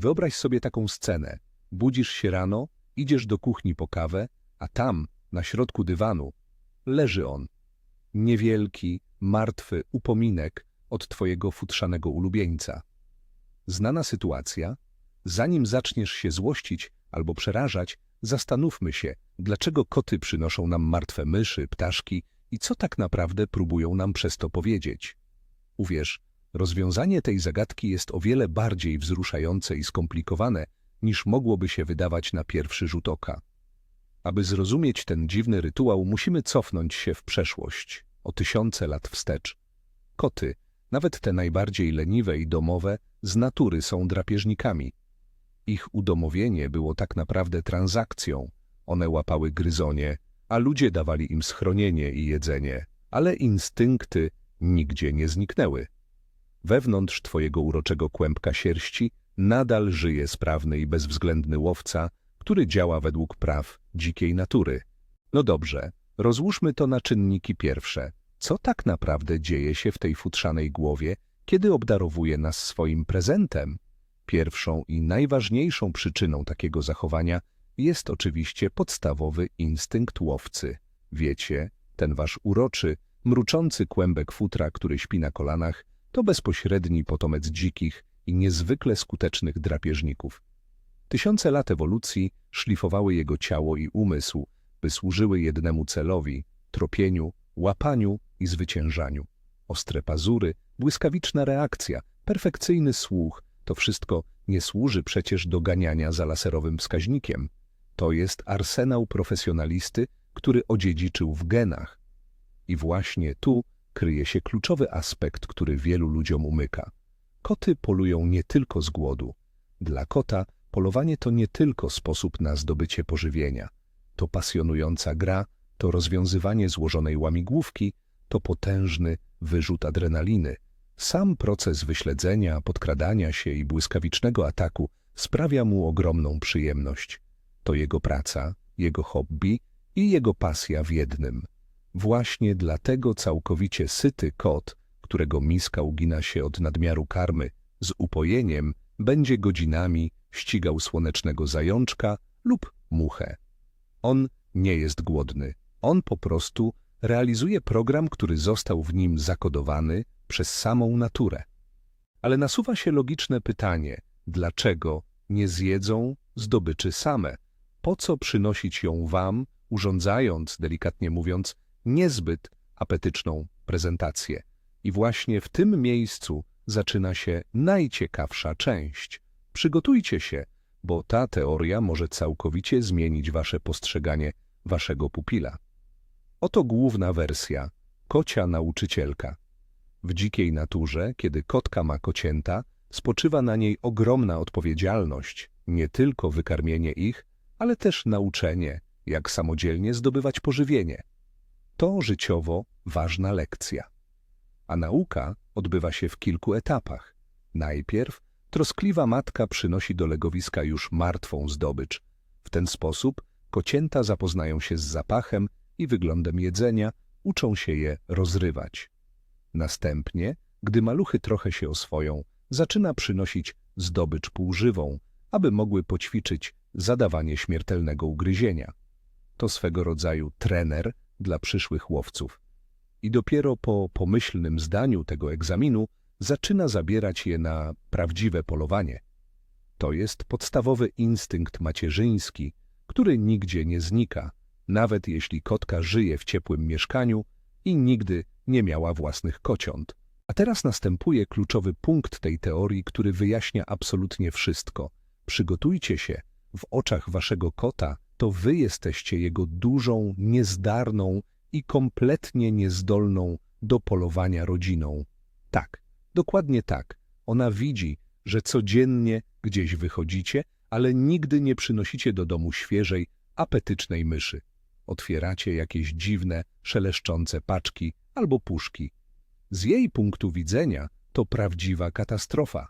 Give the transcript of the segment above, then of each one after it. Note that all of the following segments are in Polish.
Wyobraź sobie taką scenę. Budzisz się rano, idziesz do kuchni po kawę, a tam, na środku dywanu, leży on. Niewielki, martwy upominek od twojego futrzanego ulubieńca. Znana sytuacja? Zanim zaczniesz się złościć albo przerażać, zastanówmy się, dlaczego koty przynoszą nam martwe myszy, ptaszki i co tak naprawdę próbują nam przez to powiedzieć. Uwierz, rozwiązanie tej zagadki jest o wiele bardziej wzruszające i skomplikowane, niż mogłoby się wydawać na pierwszy rzut oka. Aby zrozumieć ten dziwny rytuał, musimy cofnąć się w przeszłość, o tysiące lat wstecz. Koty, nawet te najbardziej leniwe i domowe, z natury są drapieżnikami. Ich udomowienie było tak naprawdę transakcją. One łapały gryzonie, a ludzie dawali im schronienie i jedzenie, ale instynkty nigdzie nie zniknęły. Wewnątrz twojego uroczego kłębka sierści nadal żyje sprawny i bezwzględny łowca, który działa według praw dzikiej natury. No dobrze, rozłóżmy to na czynniki pierwsze. Co tak naprawdę dzieje się w tej futrzanej głowie, kiedy obdarowuje nas swoim prezentem? Pierwszą i najważniejszą przyczyną takiego zachowania jest oczywiście podstawowy instynkt łowcy. Wiecie, ten wasz uroczy, mruczący kłębek futra, który śpi na kolanach, to bezpośredni potomec dzikich i niezwykle skutecznych drapieżników. Tysiące lat ewolucji szlifowały jego ciało i umysł, by służyły jednemu celowi tropieniu, łapaniu i zwyciężaniu. Ostre pazury, błyskawiczna reakcja, perfekcyjny słuch to wszystko nie służy przecież do ganiania za laserowym wskaźnikiem. To jest arsenał profesjonalisty, który odziedziczył w genach. I właśnie tu kryje się kluczowy aspekt, który wielu ludziom umyka. Koty polują nie tylko z głodu. Dla kota polowanie to nie tylko sposób na zdobycie pożywienia. To pasjonująca gra, to rozwiązywanie złożonej łamigłówki, to potężny wyrzut adrenaliny. Sam proces wyśledzenia, podkradania się i błyskawicznego ataku sprawia mu ogromną przyjemność. To jego praca, jego hobby i jego pasja w jednym. Właśnie dlatego całkowicie syty kot, którego miska ugina się od nadmiaru karmy, z upojeniem będzie godzinami ścigał słonecznego zajączka lub muchę. On nie jest głodny, on po prostu realizuje program, który został w nim zakodowany przez samą naturę. Ale nasuwa się logiczne pytanie, dlaczego nie zjedzą zdobyczy same? Po co przynosić ją wam, urządzając, delikatnie mówiąc, niezbyt apetyczną prezentację? I właśnie w tym miejscu zaczyna się najciekawsza część. Przygotujcie się, bo ta teoria może całkowicie zmienić wasze postrzeganie waszego pupila. Oto główna wersja, kocia nauczycielka. W dzikiej naturze, kiedy kotka ma kocięta, spoczywa na niej ogromna odpowiedzialność, nie tylko wykarmienie ich, ale też nauczenie, jak samodzielnie zdobywać pożywienie. To życiowo ważna lekcja. A nauka odbywa się w kilku etapach. Najpierw troskliwa matka przynosi do legowiska już martwą zdobycz. W ten sposób kocięta zapoznają się z zapachem i wyglądem jedzenia, uczą się je rozrywać. Następnie, gdy maluchy trochę się oswoją, zaczyna przynosić zdobycz półżywą, aby mogły poćwiczyć zadawanie śmiertelnego ugryzienia. To swego rodzaju trener dla przyszłych łowców. I dopiero po pomyślnym zdaniu tego egzaminu zaczyna zabierać je na prawdziwe polowanie. To jest podstawowy instynkt macierzyński, który nigdzie nie znika, nawet jeśli kotka żyje w ciepłym mieszkaniu i nigdy nie miała własnych kociąt. A teraz następuje kluczowy punkt tej teorii, który wyjaśnia absolutnie wszystko. Przygotujcie się, w oczach waszego kota to wy jesteście jego dużą, niezdarną i kompletnie niezdolną do polowania rodziną. Tak, dokładnie tak. Ona widzi, że codziennie gdzieś wychodzicie, ale nigdy nie przynosicie do domu świeżej, apetycznej myszy. Otwieracie jakieś dziwne, szeleszczące paczki albo puszki. Z jej punktu widzenia to prawdziwa katastrofa.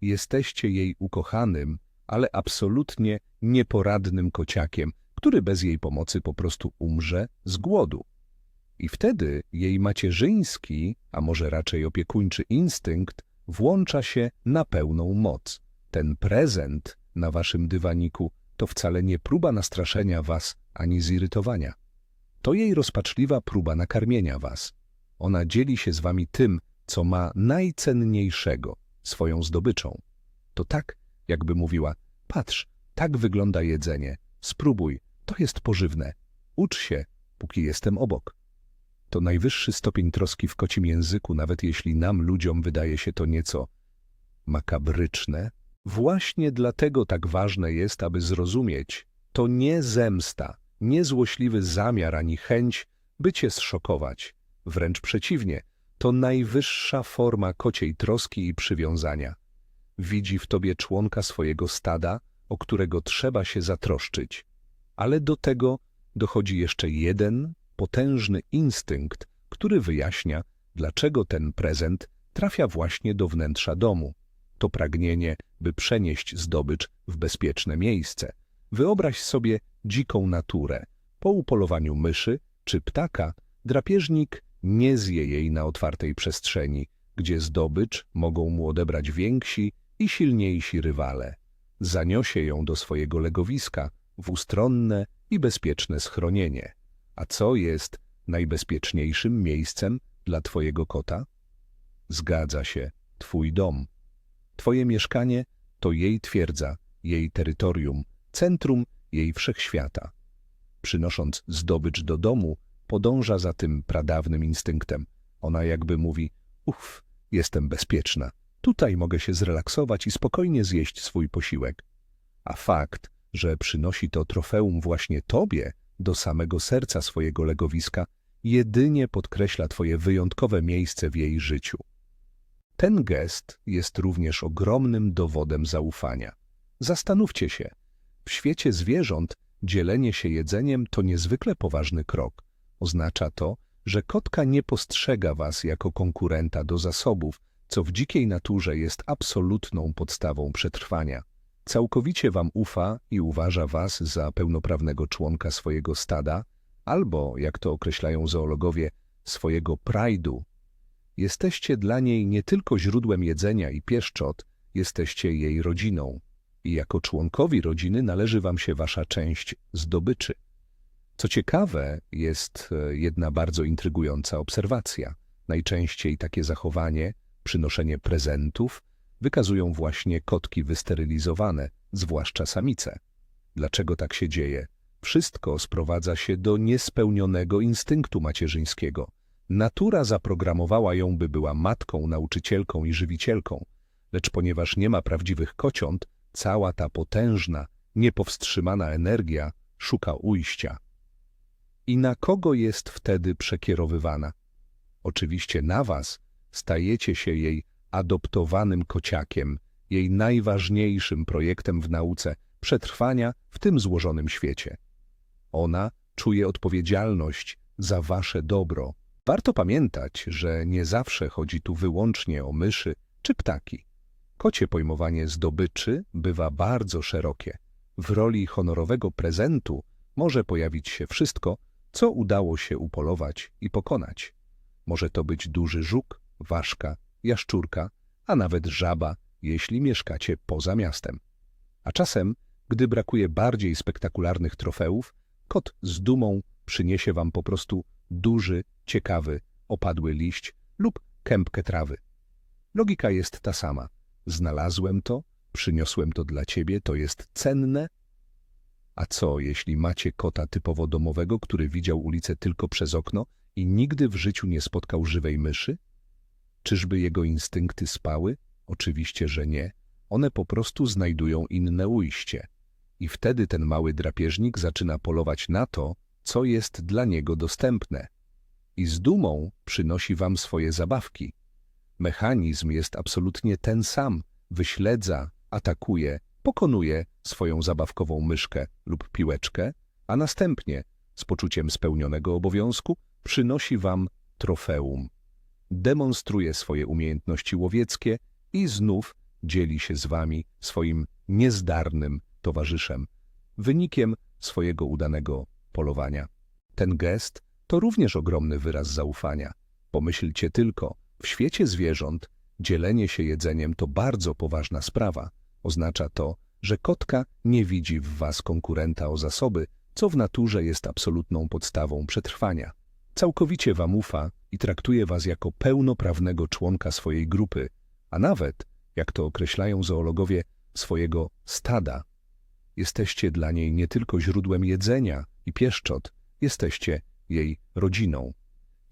Jesteście jej ukochanym, ale absolutnie nieporadnym kociakiem, który bez jej pomocy po prostu umrze z głodu. I wtedy jej macierzyński, a może raczej opiekuńczy instynkt włącza się na pełną moc. Ten prezent na waszym dywaniku to wcale nie próba nastraszenia was ani zirytowania. To jej rozpaczliwa próba nakarmienia was. Ona dzieli się z wami tym, co ma najcenniejszego, swoją zdobyczą. To tak, jakby mówiła, patrz, tak wygląda jedzenie, spróbuj, to jest pożywne, ucz się, póki jestem obok. To najwyższy stopień troski w kocim języku, nawet jeśli nam, ludziom, wydaje się to nieco makabryczne. Właśnie dlatego tak ważne jest, aby zrozumieć, to nie zemsta, nie złośliwy zamiar ani chęć, by cię zszokować. Wręcz przeciwnie, to najwyższa forma kociej troski i przywiązania. Widzi w tobie członka swojego stada, o którego trzeba się zatroszczyć. Ale do tego dochodzi jeszcze jeden potężny instynkt, który wyjaśnia, dlaczego ten prezent trafia właśnie do wnętrza domu. To pragnienie, by przenieść zdobycz w bezpieczne miejsce. Wyobraź sobie dziką naturę. Po upolowaniu myszy czy ptaka drapieżnik nie zje jej na otwartej przestrzeni, gdzie zdobycz mogą mu odebrać więksi i silniejsi rywale. Zaniesie ją do swojego legowiska w ustronne i bezpieczne schronienie. A co jest najbezpieczniejszym miejscem dla twojego kota? Zgadza się, twój dom. Twoje mieszkanie to jej twierdza, jej terytorium, centrum jej wszechświata. Przynosząc zdobycz do domu, podąża za tym pradawnym instynktem. Ona jakby mówi, uff, jestem bezpieczna, tutaj mogę się zrelaksować i spokojnie zjeść swój posiłek. A fakt, że przynosi to trofeum właśnie tobie, do samego serca swojego legowiska, jedynie podkreśla twoje wyjątkowe miejsce w jej życiu. Ten gest jest również ogromnym dowodem zaufania. Zastanówcie się, w świecie zwierząt dzielenie się jedzeniem to niezwykle poważny krok. Oznacza to, że kotka nie postrzega was jako konkurenta do zasobów, co w dzikiej naturze jest absolutną podstawą przetrwania. Całkowicie wam ufa i uważa was za pełnoprawnego członka swojego stada, albo, jak to określają zoologowie, swojego prajdu. Jesteście dla niej nie tylko źródłem jedzenia i pieszczot, jesteście jej rodziną i jako członkowi rodziny należy wam się wasza część zdobyczy. Co ciekawe, jest e, jedna bardzo intrygująca obserwacja. Najczęściej takie zachowanie, przynoszenie prezentów, wykazują właśnie kotki wysterylizowane, zwłaszcza samice. Dlaczego tak się dzieje? Wszystko sprowadza się do niespełnionego instynktu macierzyńskiego. Natura zaprogramowała ją, by była matką, nauczycielką i żywicielką, lecz ponieważ nie ma prawdziwych kociąt, cała ta potężna, niepowstrzymana energia szuka ujścia. I na kogo jest wtedy przekierowywana? Oczywiście na was stajecie się jej adoptowanym kociakiem, jej najważniejszym projektem w nauce przetrwania w tym złożonym świecie. Ona czuje odpowiedzialność za wasze dobro. Warto pamiętać, że nie zawsze chodzi tu wyłącznie o myszy czy ptaki. Kocie pojmowanie zdobyczy bywa bardzo szerokie. W roli honorowego prezentu może pojawić się wszystko, co udało się upolować i pokonać. Może to być duży żuk, ważka, jaszczurka, a nawet żaba, jeśli mieszkacie poza miastem. A czasem, gdy brakuje bardziej spektakularnych trofeów, kot z dumą przyniesie wam po prostu duży, ciekawy, opadły liść lub kępkę trawy. Logika jest ta sama. Znalazłem to, przyniosłem to dla ciebie, to jest cenne. A co, jeśli macie kota typowo domowego, który widział ulicę tylko przez okno i nigdy w życiu nie spotkał żywej myszy? Czyżby jego instynkty spały? Oczywiście, że nie. One po prostu znajdują inne ujście. I wtedy ten mały drapieżnik zaczyna polować na to, co jest dla niego dostępne. I z dumą przynosi wam swoje zabawki. Mechanizm jest absolutnie ten sam. Wyśledza, atakuje, pokonuje swoją zabawkową myszkę lub piłeczkę, a następnie, z poczuciem spełnionego obowiązku, przynosi wam trofeum demonstruje swoje umiejętności łowieckie i znów dzieli się z wami swoim niezdarnym towarzyszem, wynikiem swojego udanego polowania. Ten gest to również ogromny wyraz zaufania. Pomyślcie tylko, w świecie zwierząt dzielenie się jedzeniem to bardzo poważna sprawa. Oznacza to, że kotka nie widzi w was konkurenta o zasoby, co w naturze jest absolutną podstawą przetrwania. Całkowicie wam ufa i traktuje was jako pełnoprawnego członka swojej grupy, a nawet, jak to określają zoologowie, swojego stada. Jesteście dla niej nie tylko źródłem jedzenia i pieszczot, jesteście jej rodziną.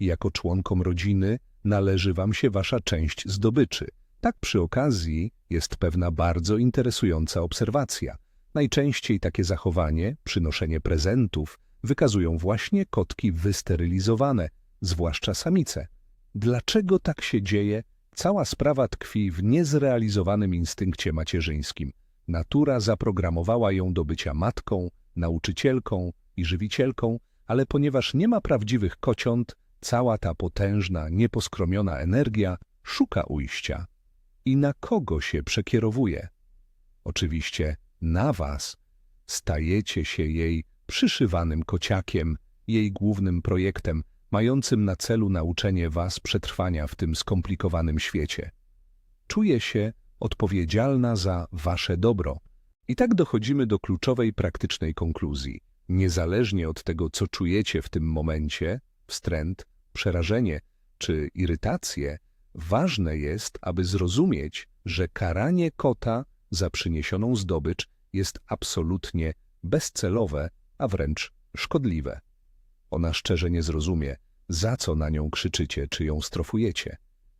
I jako członkom rodziny należy wam się wasza część zdobyczy. Tak przy okazji jest pewna bardzo interesująca obserwacja. Najczęściej takie zachowanie, przynoszenie prezentów, wykazują właśnie kotki wysterylizowane, zwłaszcza samice. Dlaczego tak się dzieje? Cała sprawa tkwi w niezrealizowanym instynkcie macierzyńskim. Natura zaprogramowała ją do bycia matką, nauczycielką i żywicielką, ale ponieważ nie ma prawdziwych kociąt, cała ta potężna, nieposkromiona energia szuka ujścia. I na kogo się przekierowuje? Oczywiście na was. Stajecie się jej przyszywanym kociakiem, jej głównym projektem, mającym na celu nauczenie was przetrwania w tym skomplikowanym świecie. Czuje się odpowiedzialna za wasze dobro. I tak dochodzimy do kluczowej praktycznej konkluzji. Niezależnie od tego, co czujecie w tym momencie, wstręt, przerażenie czy irytację, ważne jest, aby zrozumieć, że karanie kota za przyniesioną zdobycz jest absolutnie bezcelowe, a wręcz szkodliwe. Ona szczerze nie zrozumie, za co na nią krzyczycie czy ją strofujecie.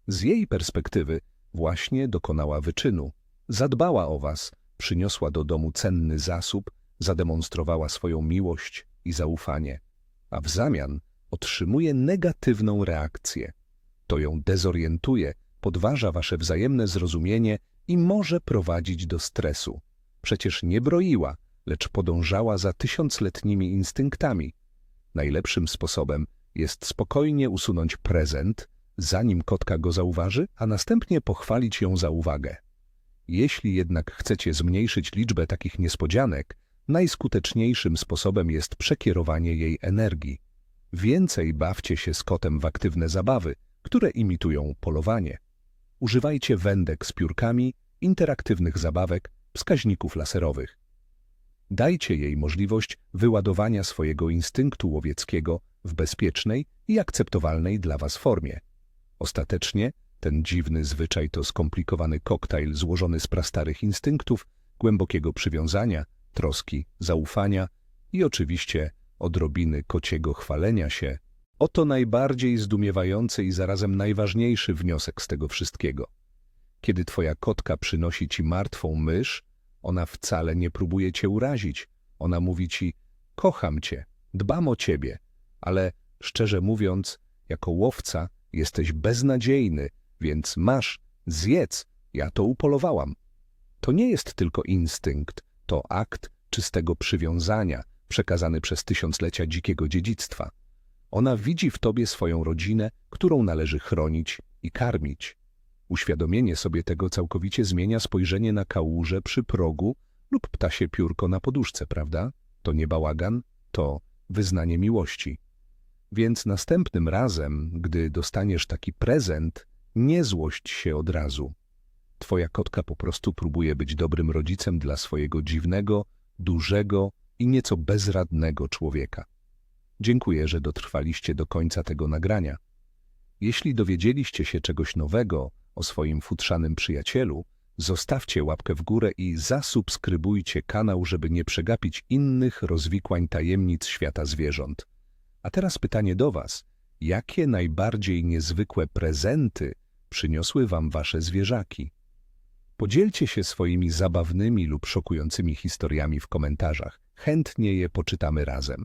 Z jej perspektywy właśnie dokonała wyczynu. Zadbała o was, przyniosła do domu cenny zasób, zademonstrowała swoją miłość i zaufanie, a w zamian otrzymuje negatywną reakcję. To ją dezorientuje, podważa wasze wzajemne zrozumienie i może prowadzić do stresu. Przecież nie broiła, lecz podążała za tysiącletnimi instynktami. Najlepszym sposobem jest spokojnie usunąć prezent, zanim kotka go zauważy, a następnie pochwalić ją za uwagę. Jeśli jednak chcecie zmniejszyć liczbę takich niespodzianek, najskuteczniejszym sposobem jest przekierowanie jej energii. Więcej bawcie się z kotem w aktywne zabawy, które imitują polowanie. Używajcie wędek z piórkami, interaktywnych zabawek, wskaźników laserowych. Dajcie jej możliwość wyładowania swojego instynktu łowieckiego w bezpiecznej i akceptowalnej dla Was formie. Ostatecznie ten dziwny zwyczaj to skomplikowany koktajl złożony z prastarych instynktów, głębokiego przywiązania, troski, zaufania i oczywiście odrobiny kociego chwalenia się. Oto najbardziej zdumiewający i zarazem najważniejszy wniosek z tego wszystkiego. Kiedy twoja kotka przynosi ci martwą mysz, ona wcale nie próbuje cię urazić. Ona mówi ci, kocham cię, dbam o ciebie, ale szczerze mówiąc, jako łowca jesteś beznadziejny, więc masz, zjedz, ja to upolowałam. To nie jest tylko instynkt, to akt czystego przywiązania, przekazany przez tysiąclecia dzikiego dziedzictwa. Ona widzi w tobie swoją rodzinę, którą należy chronić i karmić. Uświadomienie sobie tego całkowicie zmienia spojrzenie na kałużę przy progu lub ptasie piórko na poduszce, prawda? To nie bałagan, to wyznanie miłości. Więc następnym razem, gdy dostaniesz taki prezent, nie złość się od razu. Twoja kotka po prostu próbuje być dobrym rodzicem dla swojego dziwnego, dużego i nieco bezradnego człowieka. Dziękuję, że dotrwaliście do końca tego nagrania. Jeśli dowiedzieliście się czegoś nowego o swoim futrzanym przyjacielu, zostawcie łapkę w górę i zasubskrybujcie kanał, żeby nie przegapić innych rozwikłań tajemnic świata zwierząt. A teraz pytanie do Was. Jakie najbardziej niezwykłe prezenty przyniosły Wam Wasze zwierzaki? Podzielcie się swoimi zabawnymi lub szokującymi historiami w komentarzach. Chętnie je poczytamy razem.